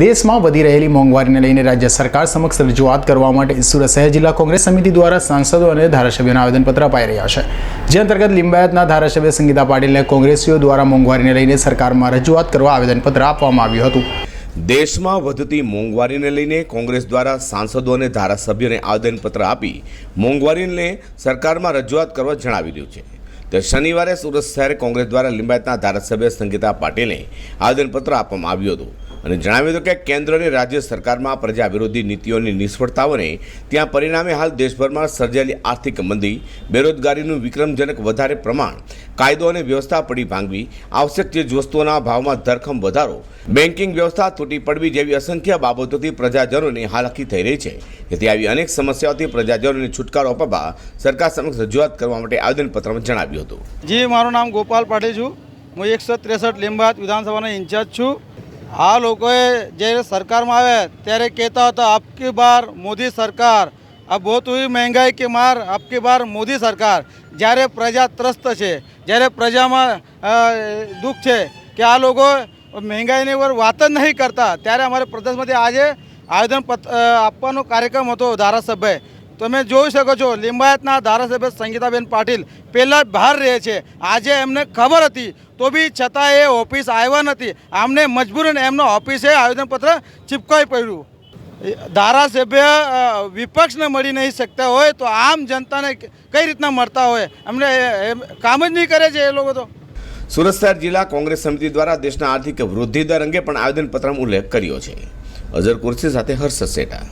દેશમાં વધી રહેલી મોંઘવારીને લઈને રાજ્ય સરકાર સમક્ષ રજૂઆત કરવા માટે સુરત શહેર જિલ્લા કોંગ્રેસ સમિતિ દ્વારા સાંસદો અને ધારાસભ્યોને આવેદનપત્ર અપાઈ રહ્યા છે. જે અંતર્ગત લિંબાયતના ધારાસભ્ય સંગીતા પાટીલને કોંગ્રેસીઓ દ્વારા મોંઘવારીને લઈને સરકારમાં રજૂઆત કરવા આવેદનપત્ર આપવામાં આવ્યું હતું. દેશમાં વધતી મોંઘવારીને લઈને કોંગ્રેસ દ્વારા સાંસદો અને ધારાસભ્યોને આવેદનપત્ર આપી મોંઘવારીને સરકારમાં રજૂઆત કરવા જણાવી રહ્યું છે. તો શનિવારે સુરત શહેર કોંગ્રેસ દ્વારા લિંબાયતના ધારાસભ્ય સંગીતા પાટીલને આવેદનપત્ર આપવામાં આવ્યું હતું. અને જણાવ્યું હતું કે કેન્દ્ર અને રાજ્ય સરકારમાં પ્રજા વિરોધી નીતિઓની નિષ્ફળતાઓને ત્યાં પરિણામે હાલ દેશભરમાં સર્જાયેલી આર્થિક મંદી, બેરોજગારીનું વિક્રમજનક વધારે પ્રમાણ, કાયદો અને વ્યવસ્થા પડી ભાંગવી આવશ્યક ચીજ વસ્તુઓના ભાવમાં ધરખમ વધારો, બેન્કિંગ વ્યવસ્થા તૂટી પડવી જેવી અસંખ્ય બાબતોથી પ્રજાજનોને હાલાકી થઈ રહી છે. જેથી આવી અનેક સમસ્યાઓથી પ્રજાજનોને છુટકારો અપાવવા સરકાર સમક્ષ રજૂઆત કરવા માટે આવેદનપત્રમાં જણાવ્યું હતું. જી, મારું નામ ગોપાલ પાટીલ છું. હું એકસો ત્રેસઠ લીંબાયત વિધાનસભાનો ઇન્ચાર્જ છું. આ લોકોએ જ્યારે સરકારમાં આવે ત્યારે કહેતા હતા, આપકી બાર મોદી સરકાર. આ બહુ હુઈ મહેંગાઈ કે માર, આપકી બાર મોદી સરકાર. જ્યારે પ્રજા ત્રસ્ત છે, જ્યારે પ્રજામાં દુઃખ છે કે આ લોકો મહેંગાઈની ઉપર વાત જ નહીં કરતા, ત્યારે અમારે પ્રદેશમાંથી આજે આવેદન આપવાનો કાર્યક્રમ હતો ધારાસભ્ય તમે જોઈ શકો છો, લિંબાયતના ધારાસભ્ય સંગીતાબેન પાટીલ પહેલાં બહાર રહે છે. આજે એમને ખબર હતી, તો બી છતાં એ ઓફિસ આવ્યા નથી. આમને મજબૂરીને એમનો ઓફિસે આવેદનપત્ર ચીપકાવી પડ્યું. ધારાસભ્ય વિપક્ષને મળી નહીં શકતા હોય, તો આમ જનતાને કઈ રીતના મળતા હોય? એમને કામ જ નહીં કરે છે એ લોકો તો. સુરત શહેર જિલ્લા કોંગ્રેસ સમિતિ દ્વારા દેશના આર્થિક વૃદ્ધિ દર અંગે પણ આવેદનપત્રમાં ઉલ્લેખ કર્યો છે. અઝર કુર્સી સાથે હર્ષ સેટા.